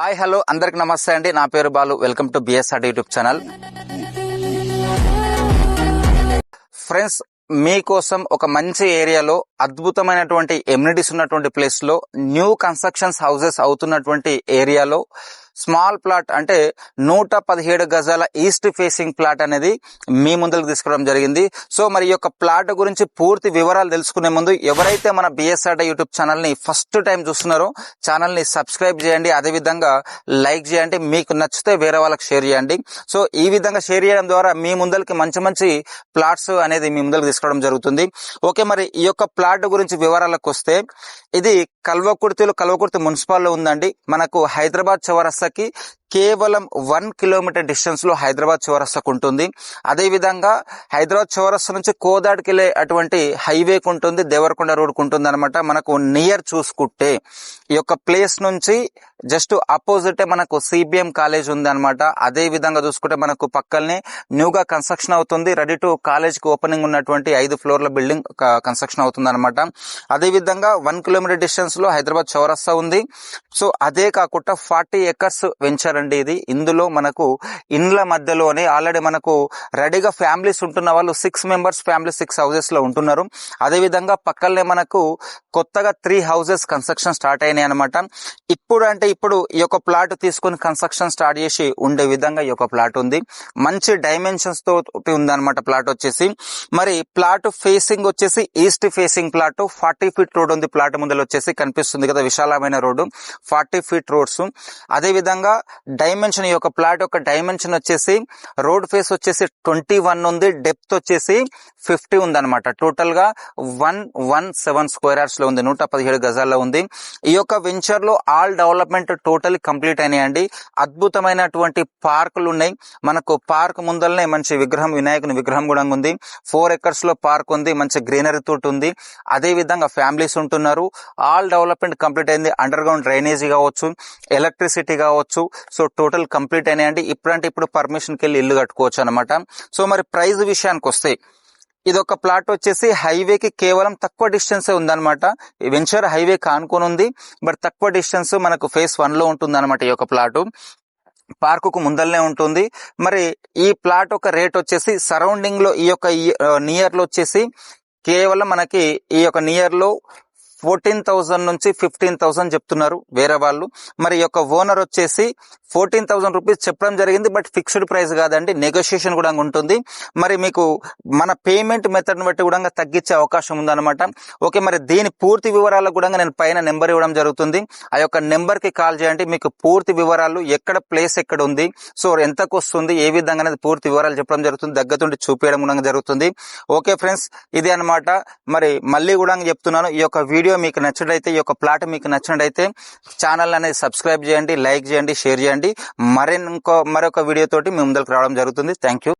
Hi hello అందరికి నమస్తే అండి. నా పేరు Balu. Welcome to BSR YouTube channel. Friends మీకోసం ఒక మంచి ఏరియాలో అద్భుతమైనటువంటి ఎమ్యూనిటీస్ ఉన్నటువంటి ప్లేస్లో న్యూ కన్స్ట్రక్షన్స్ హౌసెస్ అవుతున్నటువంటి ఏరియాలో స్మాల్ ప్లాట్ అంటే నూట పదిహేడు గజాల ఈస్ట్ ఫేసింగ్ ప్లాట్ అనేది మీ ముందుకు తీసుకురావడం జరిగింది. సో మరి ఈ యొక్క ప్లాట్ గురించి పూర్తి వివరాలు తెలుసుకునే ముందు ఎవరైతే మన బిఎస్ఆర్ యూట్యూబ్ ఛానల్ని ఫస్ట్ టైం చూస్తున్నారో ఛానల్ని సబ్స్క్రైబ్ చేయండి. అదే విధంగా లైక్ చేయండి. మీకు నచ్చితే వేరే వాళ్ళకి షేర్ చేయండి. సో ఈ విధంగా షేర్ చేయడం ద్వారా మీ ముందరికి మంచి మంచి ప్లాట్స్ అనేది మీ ముందరికి తీసుకురావడం జరుగుతుంది. ఓకే మరి ఈ యొక్క ప్లాట్ గురించి వివరాలకు వస్తే ఇది కల్వకుర్తిలో కల్వకుర్తి మున్సిపాల్లో ఉందండి. మనకు హైదరాబాద్ చౌరస్తాకి కేవలం వన్ కిలోమీటర్ డిస్టెన్స్లో హైదరాబాద్ చౌరస్తాకు ఉంటుంది. అదే విధంగా హైదరాబాద్ చౌరస్తా నుంచి కోదాడికి వెళ్ళే అటువంటి హైవేకు ఉంటుంది దేవరకొండ రోడ్కు ఉంటుంది అనమాట మనకు నియర్ చూసుకుంటే ఈ యొక్క ప్లేస్ నుంచి జస్ట్ ఆపోజిట్ మనకు సిబిఎం కాలేజ్ ఉంది అనమాట అదే విధంగా చూసుకుంటే మనకు పక్కనే న్యూగా కన్స్ట్రక్షన్ అవుతుంది. రెడీ టు కాలేజ్కి ఓపెనింగ్ ఉన్నటువంటి ఐదు ఫ్లోర్ల బిల్డింగ్ కన్స్ట్రక్షన్ అవుతుంది అనమాట అదే విధంగా వన్ కిలోమీటర్ డిస్టెన్స్లో హైదరాబాద్ చౌరస్తా ఉంది. సో అదే కాకుండా ఫార్టీ ఎకర్స్ వెంచర్ అండి ఇది. ఇందులో మనకు ఇండ్ల మధ్యలోనే ఆల్రెడీ మనకు రెడీగా ఫ్యామిలీస్ ఉంటున్న వాళ్ళు సిక్స్ మెంబర్స్ ఫ్యామిలీ సిక్స్ హౌసెస్లో ఉంటున్నారు. అదే విధంగా పక్కనే మనకు కొత్తగా త్రీ హౌసెస్ కన్స్ట్రక్షన్ స్టార్ట్ అయినాయి అనమాట ఇప్పుడు అంటే ఇప్పుడు ఈ యొక్క ప్లాట్ తీసుకొని కన్స్ట్రక్షన్ స్టార్ట్ చేసి ఉండే విధంగా ఈ యొక్క ప్లాట్ ఉంది. మంచి డైమెన్షన్స్తో ఉందన్నమాట ప్లాట్ వచ్చేసి. మరి ప్లాట్ ఫేసింగ్ వచ్చేసి east facing plot forty feet road ఉంది ప్లాట్ ముందర వచ్చేసి కనిపిస్తుంది కదా విశాలమైన రోడ్డు. Forty feet roads. అదే విధంగా డైమెన్షన్ ఈ యొక్క ప్లాట్ యొక్క డైమెన్షన్ వచ్చేసి రోడ్ ఫేస్ వచ్చేసి ట్వంటీ వన్ ఉంది డెప్త్ వచ్చేసి ఫిఫ్టీ ఉంది అనమాట టోటల్గా వన్ వన్ సెవెన్ స్క్వేర్ యార్డ్స్లో ఉంది నూట పదిహేడు గజాల్లో ఉంది. ఈ యొక్క వెంచర్లో ఆల్ డెవలప్మెంట్ టోటల్ కంప్లీట్ అయినాయండి. అద్భుతమైనటువంటి పార్కులు ఉన్నాయి. మనకు పార్క్ ముందరనే మంచి విగ్రహం వినాయకుని విగ్రహం కూడా ఉంది. ఫోర్ ఎకర్స్లో పార్క్ ఉంది మంచి గ్రీనరీ తోటి ఉంది. అదే విధంగా ఫ్యామిలీస్ ఉంటున్నారు. ఆల్ డెవలప్మెంట్ కంప్లీట్ అయింది. అండర్ గ్రౌండ్ డ్రైనేజీ కావచ్చు ఎలక్ట్రిసిటీ కావచ్చు. సో సో టోటల్ కంప్లీట్ అయినాయండి. ఇప్పుడంటే ఇప్పుడు పర్మిషన్కి వెళ్ళి ఇల్లు కట్టుకోవచ్చు అనమాట సో మరి ప్రైస్ విషయానికి వస్తే ఇది ఒక ప్లాట్ వచ్చేసి హైవేకి కేవలం తక్కువ డిస్టెన్స్ ఉందన్నమాట వెంచర్ హైవే కానుకొని ఉంది బట్ తక్కువ డిస్టెన్స్ మనకు ఫేస్ వన్లో ఉంటుంది అనమాట ఈ యొక్క ప్లాటు. పార్కుకు ముందల్నే ఉంటుంది. మరి ఈ ప్లాట్ ఒక రేట్ వచ్చేసి సరౌండింగ్లో ఈ యొక్క నియర్లో వచ్చేసి కేవలం మనకి ఈ యొక్క నియర్లో ఫోర్టీన్ థౌసండ్ నుంచి ఫిఫ్టీన్ థౌసండ్ చెప్తున్నారు వేరే వాళ్ళు. మరి ఈ యొక్క ఓనర్ వచ్చేసి ఫోర్టీన్ థౌసండ్ రూపీస్ చెప్పడం జరిగింది బట్ ఫిక్స్డ్ ప్రైస్ కాదండి. నెగోషియేషన్ కూడా ఉంటుంది. మరి మీకు మన పేమెంట్ మెథడ్ని బట్టి కూడా తగ్గించే అవకాశం ఉందన్నమాట. ఓకే మరి దీని పూర్తి వివరాలు కూడా నేను పైన నెంబర్ ఇవ్వడం జరుగుతుంది. ఆ యొక్క నెంబర్కి కాల్ చేయండి. మీకు పూర్తి వివరాలు ఎక్కడ ప్లేస్ ఎక్కడ ఉంది సో ఎంతకు వస్తుంది ఏ విధంగా అనేది పూర్తి వివరాలు చెప్పడం జరుగుతుంది. దగ్గరుండి చూపించడం కూడా జరుగుతుంది. ఓకే ఫ్రెండ్స్ ఇది అన్నమాట. మరి మళ్ళీ కూడా చెప్తున్నాను. ఈ యొక్క వీడియో మీకు నచ్చినట్లయితే ఈ యొక్క ప్లాట్ మీకు నచ్చినట్లయితే ఛానల్ అనేది సబ్స్క్రైబ్ చేయండి లైక్ చేయండి షేర్ చేయండి. మరికొ మరొక వీడియో తోటి మీ ముందరకు రావడం జరుగుతుంది. Thank you